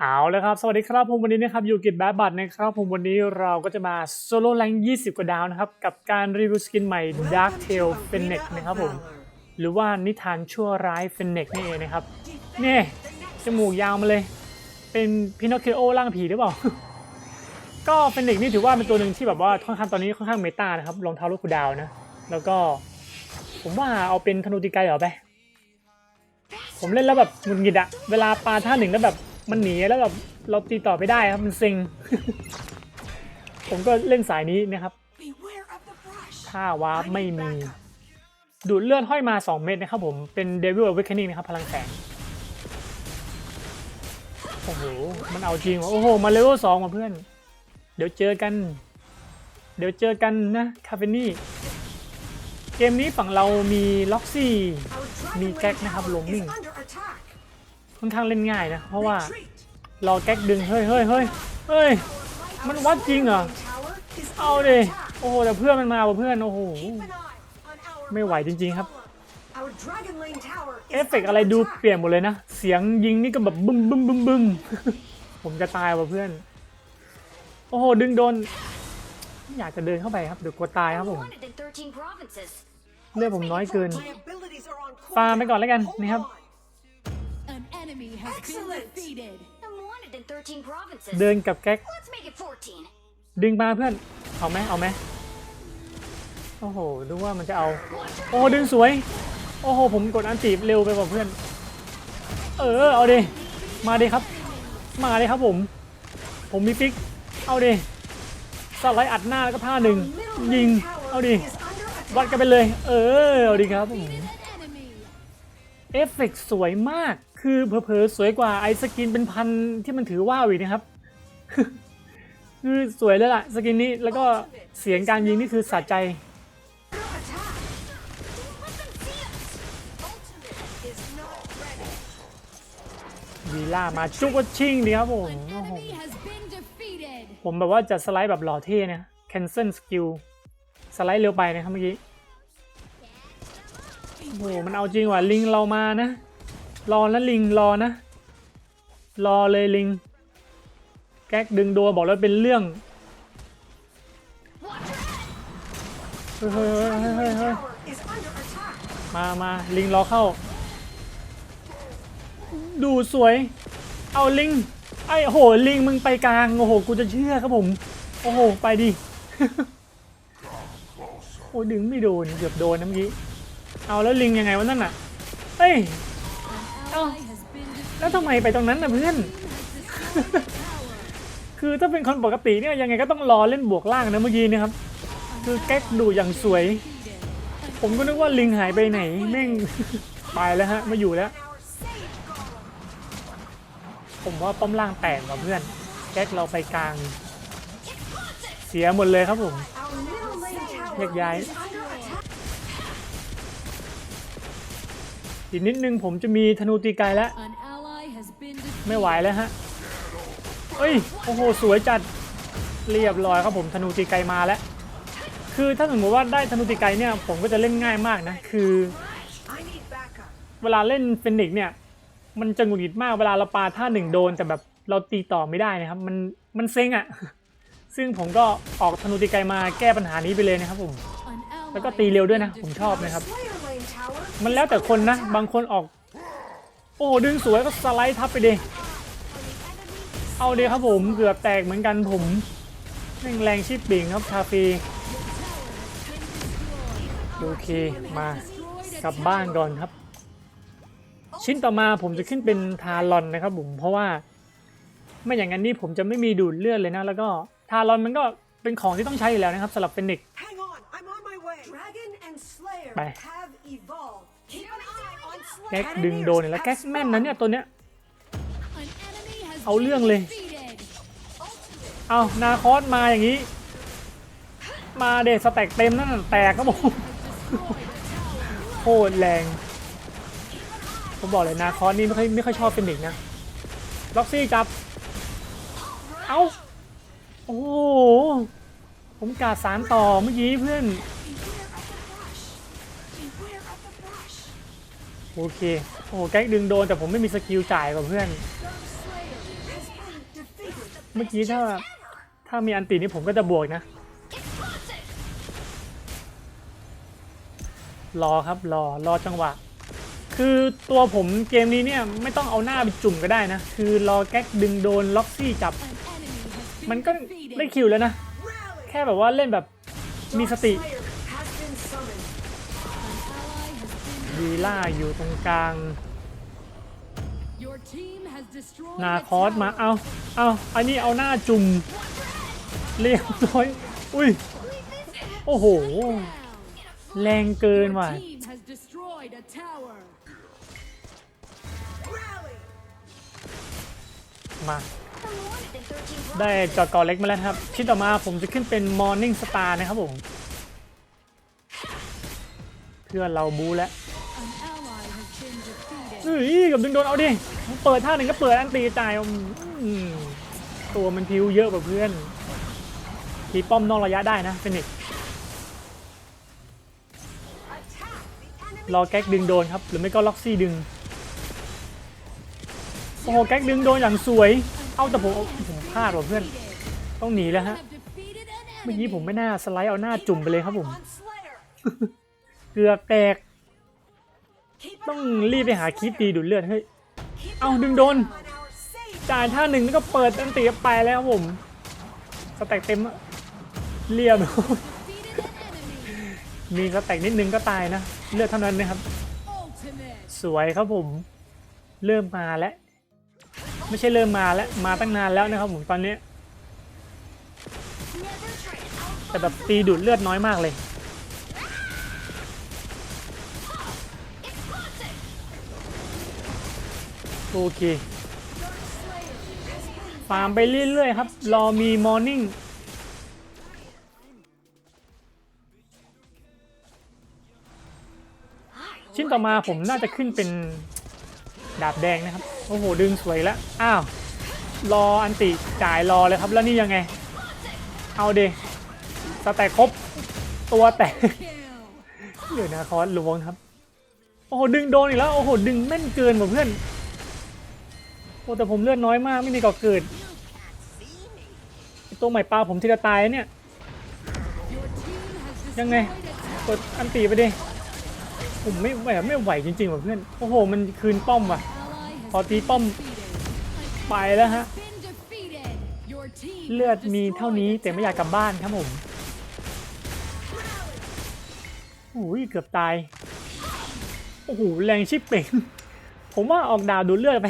เอาเลยครับ สวัสดีครับผมวันนี้นะครับอยู่กิจแบดบัตนะครับผมวันนี้เราก็จะมาโซโล่แรง20 กว่าดาวนะครับ กับการรีวิวสกินใหม่ Dark Tail Fennec นะครับผม หรือว่านิทานชั่วร้าย f e n e c นี่เองนะครับนี่จมูกยาวมาเลย เป็นพินอคคิโอร่างผีหรือเปล่า ก็เฟนเนกนี่ถือว่าเป็นตัวหนึ่งที่แบบว่าค่อนข้างตอนนี้ค่อนข้างเมตานะครับรองเท้าลูกคูดาวนะ แล้วก็ ผมว่าเอาเป็นธนูตีไกลเหรอไปผมเล่นแล้วแบบหงุดหงิดอะเวลาปาท่าหนึ่งแล้วแบบ มันหนีแล้วแบบเราตีต่อไม่ได้ครับมันเซ็ง ผมก็เล่นสายนี้นะครับถ้าวาร์ปไม่มี ดูดเลือดห้อยมา 2 เม็ดนะครับผมเป็น Devil Awakening นะครับ พลังแสงโอ้โหมันเอาจริงว่ะโอ้โห มาเลเวลสองมาเพื่อน เดี๋ยวเจอกัน เดี๋ยวเจอกันนะ คาเฟนี่ เกมนี้ฝั่งเรามีล็อกซี่ Our Mi dragon cách lane nó học tower lồng is mình. under attack. ่อนข้างเล่นง่ายนะ เพราะว่ารอแก๊กดึง เฮ้ยเฮ้ยเฮ้ยเฮ้ย มันวัดจริงเหรอ เอาดิโอ้โหแต่เพื่อนมันมาว่ะเพื่อน โอ้โห ไม่ไหวจริง ๆ ครับ เอฟเฟกต์อะไรดูเปลี่ยนหมดเลยนะ เสียงยิงนี่ก็แบบบึ้มบึ้มบึ้มบึ้มผมจะตายว่ะเพื่อน โอ้โห ดึงโดนไม่อยากจะเดินเข้าไปครับเดี๋ยวกลัวตายครับผมเลือดผมน้อยเกินฟาร์มไปก่อนแล้วกันนี่ครับ An enemy has Excellent. been defeated. I'm wanted in 13 provinces. เดินกับแก๊ก Let's make it 14. ดึงมาเพื่อน เอาไหมเอาไหมโอ้โห ดูว่ามันจะเอา โอ้โหดึงสวย โอ้โห ผมกดอันตีเร็วไปกว่าเพื่อน เออ เอาดิมาดิครับ มาดิครับผม ผมมีฟิก เอาดิสไลด์อัดหน้าแล้วก็ท่าหนึ่ง Middle ยิง lane tower เอาดิ is under attack. วัดกันไปเลย เออ เอาดิครับผม An enemy. เอฟเฟกต์สวยมากคือเผลอๆสวยกว่าไอสกินเป็นพันที่มันถือว่าวอีกนะครับ คือสวยเลยล่ะสกินนี้แล้วก็เสียงการยิงนี่คือสะใจ วีล่ามาจุกวชิ่งดีครับผมผมแบบว่าจะสไลด์แบบหล่อเท่นะ cancel skill สไลด์เร็วไปนะครับเมื่อกี้โอ้โหมันเอาจริงว่ะลิงเรามานะ รอนะลิงรอนะ รอเลยลิง แก๊กดึงโดนบอกแล้วเป็นเรื่องเฮ้ยเฮ้ยเฮ้ยเฮ้ยมามาลิงรอเข้า ดูสวย เอาลิงไอ้โหลิงมึงไปกลางโอ้โหกูจะเชื่อครับผม โอ้โหไปดิโอ้ดึงไม่โดนเกือบโดนนะเมื่อกี้เอาแล้วลิงยังไงวะนั่นน่ะเฮ้ย แล้วทำไมไปตรงนั้นนะเพื่อน คือถ้าเป็นคนปกติเนี่ยยังไงก็ต้องรอเล่นบวกล่างนะเมื่อกี้นะครับ คือแก๊กดูอย่างสวย ผมก็นึกว่าลิงหายไปไหนแม่งไปแล้วฮะมาอยู่แล้ว ผมว่าป้อมล่างแตกว่ะเพื่อน แก๊กเราไปกลาง เสียหมดเลยครับผมแยกย้าย อีกนิดนึงผมจะมีธนูตีไกลแล้ว An ally has been defeated. ไม่ไหวแล้วฮะเอ้ยโอ้โหสวยจัดเรียบร้อยครับผมธนูตีไกลมาแล้ว คือถ้าสมมติว่าได้ธนูตีไกลเนี่ยผมก็จะเล่นง่ายมากนะ คือ I need backup. เวลาเล่นเฟนิกซ์เนี่ยมันจะหงุดหงิดมากเวลาเราปาท่าหนึ่งโดนแต่แบบเราตีต่อไม่ได้นะครับ มันมันเซ็งอะ่ะ ซึ่งผมก็ออกธนูตีไกลมาแก้ปัญหานี้ไปเลยนะครับผม An ally แล้วก็ตีเร็วด้วยนะ has ผม been ชอบนะครับ Slayer lane tower มันแล้วแต่คนนะ บางคนออก โอ้ดึงสวยก็สไลด์ทับไปดิเอาเดียวครับผมเกือบแตกเหมือนกันผมแม่งแรงชิปปิงครับคาเฟ่โอเคมากลับบ้านก่อนครับ ชิ้นต่อมาผมจะขึ้นเป็นทารอนนะครับผมเพราะว่า ไม่อย่างนั้นนี่ผมจะไม่มีดูดเลือดเลยนะ แล้วก็ทารอนมันก็เป็นของที่ต้องใช้อยู่แล้วนะครับสำหรับเฟนิกซ์ Hang แก๊กดึงโดนเนี่ยแล้วแก๊กแม่นนะเนี่ยตัวเนี้ย เอาเรื่องเลย เอานาคอสมาอย่างนี้ มาเดสแต็กเต็มนั่นแตกครับผมโคตรแรง ผมบอกเลยนาคอสนี่ไม่ค่อยไม่ค่อยชอบเป็นเด็กนะ ล็อกซี่จับ เอ้า โอ้ผมกาดสารต่อเมื่อกี้เพื่อน โอเค โอ้โหแก๊กดึงโดนแต่ผมไม่มีสกิลจ่ายกับเพื่อน เมื่อกี้ถ้า ถ้ามีอันตีนี่ผมก็จะบวกนะ รอครับรอรอจังหวะ คือตัวผมเกมนี้เนี่ยไม่ต้องเอาหน้าไปจุ่มก็ได้นะ คือรอแก๊กดึงโดนล็อกซี่จับ มันก็ได้คิวแล้วนะ แค่แบบว่าเล่นแบบมีสติ วีล่าอยู่ตรงกลาง Your team has destroyed นา a คอสมา tower. เอาเอาอันนี้เอาหน้าจุ่มเรียบร้อย อุ้ย โอ้โห Down. แรงเกิน Your ว่ะ team has destroyed a tower. Rally! มา Awarded in 13ได้ provinces. จอดกอเล็กมาแล้วครับ ชิ้นต่อมาผมจะขึ้นเป็น Morning Star นะครับผม เพื่อนเราบูแล้ว เฮ้ยกับดึงโดนเอาดิเปิดท่าหนึ่งก็เปิดอันตีจ่ายอืมตัวมันพิวเยอะกว่าเพื่อนทีป้อมนอกระยะได้นะเฟนิกรอแก๊กดึงโดนครับ หรือไม่ก็ล็อกซี่ดึงโอ้โหแก๊กดึงโดนอย่างสวย เอาแต่ผมผมพลาดว่ะเพื่อน ต้องหนีแล้วฮะ เมื่อกี้ผมไม่น่าสไลด์เอาหน้าจุ่มไปเลยครับผม เกือบแตก ต้อง an eye รีบไปหา on คลิป Slayer. ตีดูดเลือดเฮ้ย Keep เอา an ดึงโดน eye on our save. จ่ายท่าหนึ่งแล้วก็เปิดอันตีไปแล้วครับผม สแต็กเต็มอะเรียบ Defeated an enemy. มีสแต็กนิดนึงก็ตายนะ เลือดเท่านั้นนะครับ Ultimate. สวยครับผม เริ่มมาแล้ว ไม่ใช่เริ่มมาแล้ว มาตั้งนานแล้วนะครับผมตอนนี้ Never trade out แต่แบบตีดูดเลือดน้อยมากเลย โอเคฟาร์มไปเรื่อยๆครับ รอมีมอร์นิ่งชิ้นต่อมาผมน่าจะขึ้นเป็นดาบแดงนะครับ โอ้โห ดึงสวยแล้วอ้าว รออันติจ่ายรอเลยครับ แล้วนี่ยังไง เอาเดสแต็กครบ ตัวแตกเดี๋ยวนะคอสลวงครับ โอ้โห ดึงโดนอีกแล้ว โอ้โห ดึงแม่นเกินว่ะเพื่อน โอ้แต่ผมเลือดน้อยมากไม่มีก่อเกิดตัวใหม่ปลาผมที่จะตายเนี่ย ยังไงกดอันตีไปดิผมไม่ไหวไม่ไหวจริงๆว่ะเพื่อนโอ้โห มันคืนป้อมว่ะ พอตีป้อมไปแล้วฮะ เลือดมีเท่านี้แต่ไม่อยากกลับบ้านครับผมโอ้ยเกือบตาย โอ้โห แรงชิบเป่ง ผมว่าออกดาวดูเลือดไป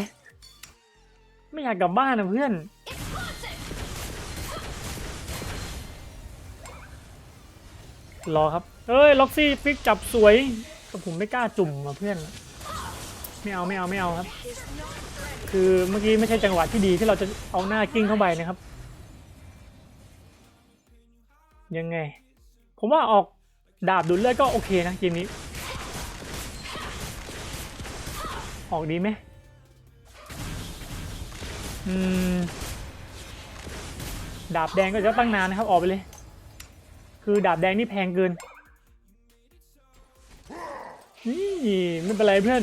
ไม่อยากกลับบ้านนะเพื่อน รอครับ เอ้ย ล็อกซี่ฟิกจับสวยแต่ผมไม่กล้าจุ่มอะเพื่อน ไม่เอาไม่เอาไม่เอาครับ คือเมื่อกี้ไม่ใช่จังหวะที่ดีที่เราจะเอาหน้ากิ้งเข้าไปนะครับ ยังไง ผมว่าออกดาบดูดเลือดก็โอเคนะเกมนี้ ออกดีไหมอืม ดาบแดงก็จะตั้งนานนะครับ ออกไปเลย คือดาบแดงนี่แพงเกิน นี่ไม่เป็นไรเพื่อน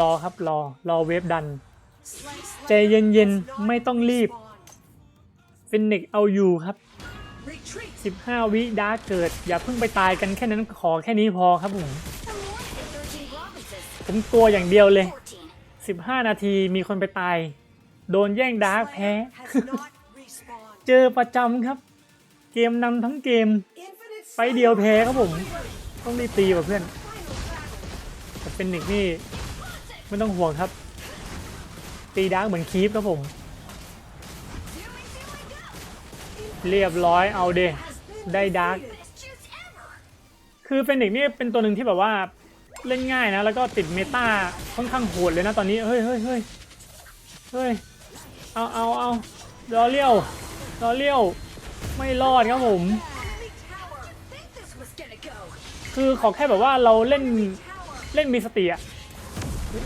รอครับรอ รอเวฟดัน ใจเย็นๆ ไม่ต้องรีบ respawn. ฟินิกเอาอยู่ครับ 15 วิดาเกิด อย่าเพิ่งไปตายกันแค่นั้นขอแค่นี้พอครับผม ผมตัวอย่างเดียวเลย 15 นาทีมีคนไปตาย โดนแย่งดาร์กแพ้ Slayer has not respawned. เจอประจำครับ เกมนำทั้งเกม Infinite ไฟเดียว Slayer แพ้ครับผม ต้องรีบตีว่ะเพื่อน Final battle. แต่เป็นนิกนี่ไม่ต้องห่วงครับ ตีดาร์กเหมือนคีฟครับผม เรียบร้อยเอาเด Has been ได้ดาร์ก defeated. Best juice ever. คือเฟนิกซ์นี่เป็นตัวหนึ่งที่แบบว่า เล่นง่ายนะ แล้วก็ติดเมตาค่อนข้างโหดเลยนะตอนนี้ เฮ้ยเฮ้ยเฮ้ยเฮ้ยเอาเอาเอารอเลี้ยวรอเลี้ยว ไม่รอดครับผม คือขอแค่แบบว่าเราเล่นเล่นมีสติอะ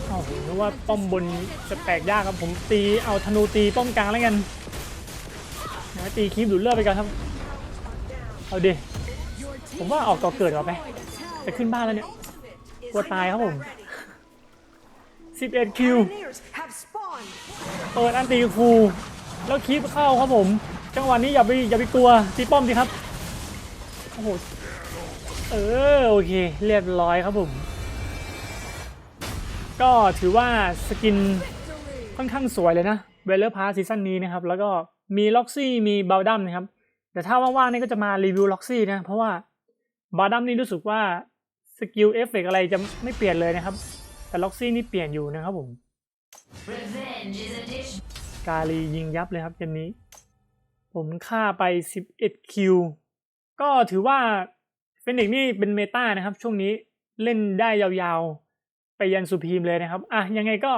เอาผมนึกว่าป้อมบนจะแตกยากครับผมตีเอาธนูตีป้อมกลางแล้วกันนะตีคลิปดูดเลือดไปก่อนครับ เอาดิผมว่าออกก่อเกิดก่อนไป destroyed a tower. จะขึ้นบ้านแล้วเนี่ย กลัวตายครับผม ready. 11 คิว Pioneers have spawned. Respawn. เปิดอันตีคูแล้วคีบเข้าครับผม จังหวะนี้อย่าไปอย่าไปกลัวตีป้อมสิครับ โอ้โห เออโอเค เรียบร้อยครับผม ก็ถือว่าสกินค่อนข้างสวยเลยนะเวลเลอร์พาซีซั่นนี้นะครับ แล้วก็มีล็อกซี่มีบาลดัมนะครับ แต่ถ้าว่างๆนี่ก็จะมารีวิวล็อกซี่นะ เพราะว่าบาลดัมนี่รู้สึกว่า สกิลเอฟเฟกอะไรจะไม่เปลี่ยนเลยนะครับ แต่ล็อกซี่นี่เปลี่ยนอยู่นะครับผม กาลียิงยับเลยครับเกมนี้ ผมฆ่าไป 11 คิว ก็ถือว่าเฟนิกนี่เป็นเมตานะครับ ช่วงนี้เล่นได้ยาวๆ ไปยันสุพีมเลยนะครับ อะยังไงก็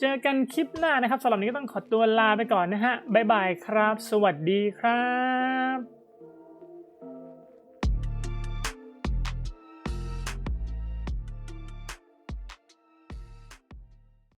เจอกันคลิปหน้านะครับสำหรับนี้ก็ต้องขอตัวลาไปก่อนนะฮะ บ๊ายบายครับ สวัสดีครับ